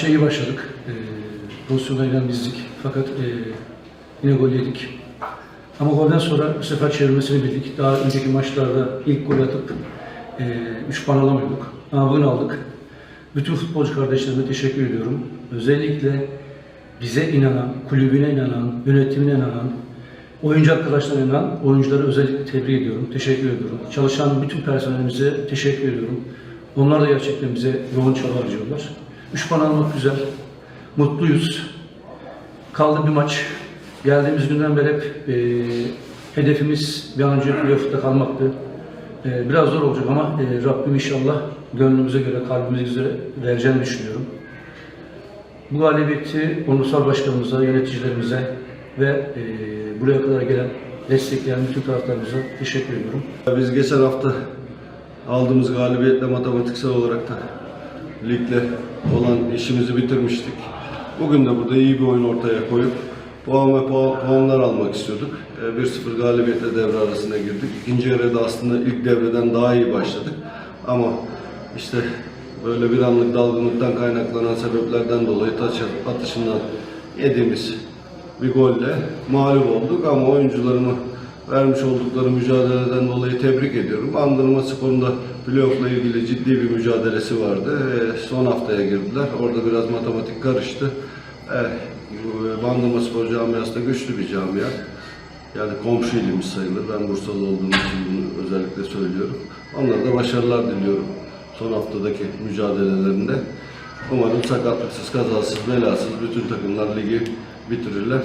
Şeyi başladık. E, pozisyonlarıyla bizdik. Fakat e, yine gol yedik. Ama golden sonra bu sefer çevirmesini bildik. Daha önceki maçlarda ilk gol atıp 3 puan alamıyorduk. Ama bugün aldık. Bütün futbolcu kardeşlerime teşekkür ediyorum. Özellikle bize inanan, kulübüne inanan, yönetimine inanan, oyuncu arkadaşlarına inanan oyuncuları özellikle tebrik ediyorum, teşekkür ediyorum. Çalışan bütün personelimize teşekkür ediyorum. Onlar da gerçekten bize yoğun çaba harcıyorlar. 3 puan almak güzel. Mutluyuz. Kaldı bir maç. Geldiğimiz günden beri hep e, hedefimiz bir an önce playoff'ta kalmaktı. E, biraz zor olacak ama e, Rabbim inşallah gönlümüze göre, kalbimize göre vereceğini düşünüyorum. Bu galibiyeti onursal başkanımıza, yöneticilerimize ve e, buraya kadar gelen, destekleyen bütün taraftarımıza teşekkür ediyorum. Biz geçen hafta aldığımız galibiyetle matematiksel olarak da ligle olan işimizi bitirmiştik. Bugün de burada iyi bir oyun ortaya koyup puan ve puan, puanlar almak istiyorduk. Ee, 1-0 galibiyetle devre arasına girdik. İkinci yarıda aslında ilk devreden daha iyi başladık. Ama işte böyle bir anlık dalgınlıktan kaynaklanan sebeplerden dolayı taç atışından yediğimiz bir golle mağlup olduk ama oyuncularımı vermiş oldukları mücadeleden dolayı tebrik ediyorum. Bandırma Spor'un da playoff'la ilgili ciddi bir mücadelesi vardı. Ee, son haftaya girdiler. Orada biraz matematik karıştı. Evet, bu Bandırma Spor camiası da güçlü bir camia. Yani komşu ilimiz sayılır. Ben Bursalı olduğum için bunu özellikle söylüyorum. Onlara da başarılar diliyorum son haftadaki mücadelelerinde. Umarım sakatlıksız, kazasız, belasız bütün takımlar ligi bitirirler.